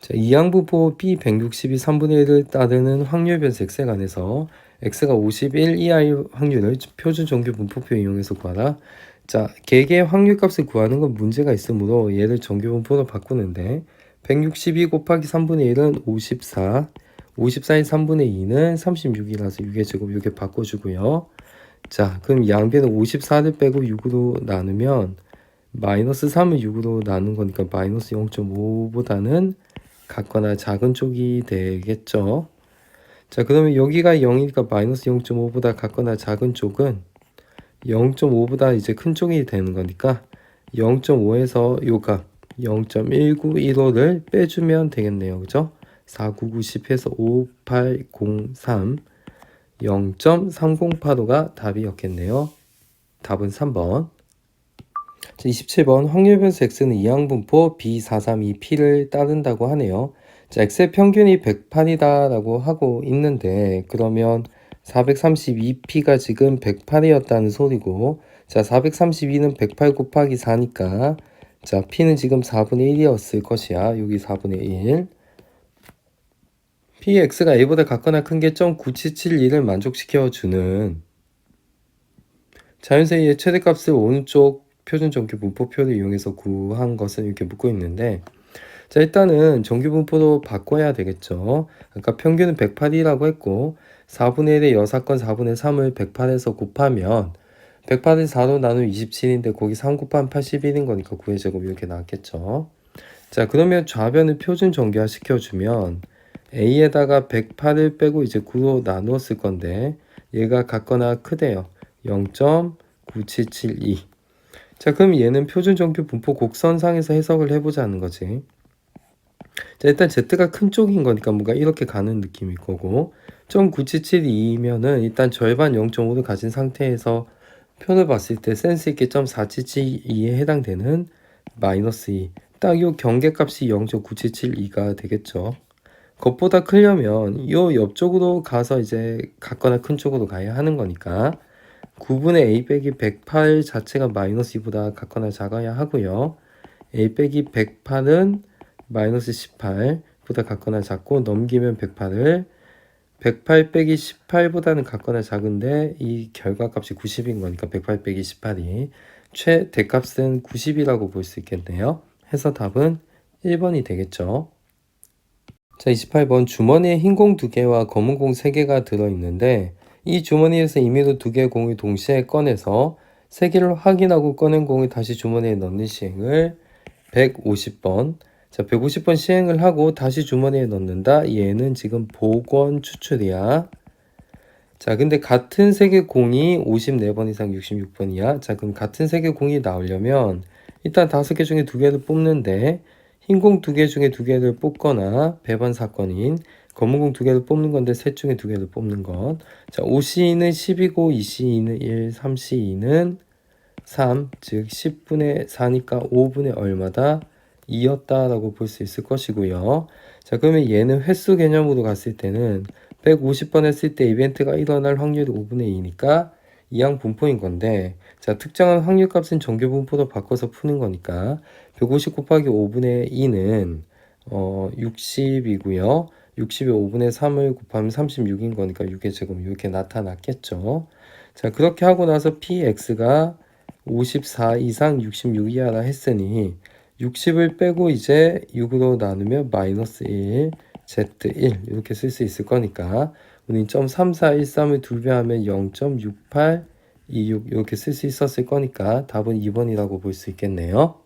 자, 이항부보 B162 3분의 1을 따르는 확률 변수 x에 관해서 x가 51 이하의 확률을 표준 정규 분포표 이용해서 구하라. 자, 개개의 확률 값을 구하는 건 문제가 있으므로 얘를 정규 분포로 바꾸는데 162 곱하기 3분의 1은 54, 54의 3분의 2는 36이라서 6의 제곱 이렇게 바꿔주고요. 자, 그럼 양변은 54를 빼고 6으로 나누면 마이너스 3을 6으로 나눈 거니까 마이너스 0.5보다는 같거나 작은 쪽이 되겠죠. 자, 그러면 여기가 0이니까 마이너스 0.5보다 같거나 작은 쪽은 0.5보다 이제 큰 쪽이 되는 거니까 0.5에서 요값 0.1915를 빼주면 되겠네요. 그죠? 49910에서 5803 0.3085가 답이었겠네요. 답은 3번. 27번 확률 변수 x는 이항분포 B432P를 따른다고 하네요. 자, x의 평균이 108이다 라고 하고 있는데 그러면 432P가 지금 108이었다는 소리고 자, 432는 108 곱하기 4니까 자, P는 지금 4분의 1이었을 것이야. 여기 4분의 1. Px가 A보다 같거나 큰 게 0.9772를 만족시켜 주는 자연수의 최대값을 오른쪽 표준 정규 분포표를 이용해서 구한 것을 이렇게 묻고 있는데 자 일단은 정규 분포로 바꿔야 되겠죠. 아까 평균은 108이라고 했고 4분의 1의 여사건 4분의 3을 108에서 곱하면 108을 4로 나누면 27인데 거기 3 곱하면 81인 거니까 9의 제곱 이렇게 나왔겠죠. 자 그러면 좌변을 표준 정규화 시켜주면 A에다가 108을 빼고 이제 9로 나누었을 건데 얘가 같거나 크대요. 0.9772 자, 그럼 얘는 표준 정규 분포 곡선상에서 해석을 해보자는 거지. 자, 일단 Z가 큰 쪽인 거니까 뭔가 이렇게 가는 느낌일 거고 0.9772면은 일단 절반 0.5를 가진 상태에서 표를 봤을 때 센스 있게 0.472에 해당되는 마이너스 2. 딱 요 경계값이 0.9772가 되겠죠. 그것보다 크려면 요 옆쪽으로 가서 이제 같거나 큰 쪽으로 가야 하는 거니까 9분의 a 빼기 108 자체가 마이너스 2보다 같거나 작아야 하고요. a 빼기 108은 마이너스 18보다 같거나 작고 넘기면 108을 108 빼기 18보다는 같거나 작은데 이 결과값이 90인 거니까 108 빼기 18이 최대값은 90이라고 볼 수 있겠네요. 해서 답은 1번이 되겠죠. 자, 28번 주머니에 흰공두 개와 검은 공세 개가 들어있는데 이 주머니에서 임의로 두 개의 공을 동시에 꺼내서 세 개를 확인하고 꺼낸 공을 다시 주머니에 넣는 시행을 150번. 자, 150번 시행을 하고 다시 주머니에 넣는다. 얘는 지금 복원 추출이야. 자, 근데 같은 세개 공이 54번 이상 66번 이야. 자, 그럼 같은 세개 공이 나오려면 일단 다섯 개 중에 두 개를 뽑는데 흰 공 두 개 중에 두 개를 뽑거나 배반 사건인 검은 공 두 개를 뽑는 건데 셋 중에 두 개를 뽑는 것. 자, 5C는 10이고 2C는 1, 3C는 3, 즉 10분의 4니까 5분의 얼마다 2였다라고 볼 수 있을 것이고요. 자, 그러면 얘는 횟수 개념으로 갔을 때는 150번 했을 때 이벤트가 일어날 확률이 5분의 2니까 이항 분포인 건데 자 특정한 확률 값은 정규 분포로 바꿔서 푸는 거니까 150 곱하기 5분의 2는 어 60이고요. 60에 5분의 3을 곱하면 36인 거니까 6의 제곱 이렇게 나타났겠죠. 자, 그렇게 하고 나서 px가 54 이상 66 이하라 했으니 60을 빼고 이제 6으로 나누면 마이너스 1, z1 이렇게 쓸 수 있을 거니까 우리 0.3413을 두 배 하면 0.6826 이렇게 쓸 수 있었을 거니까 답은 2번이라고 볼 수 있겠네요.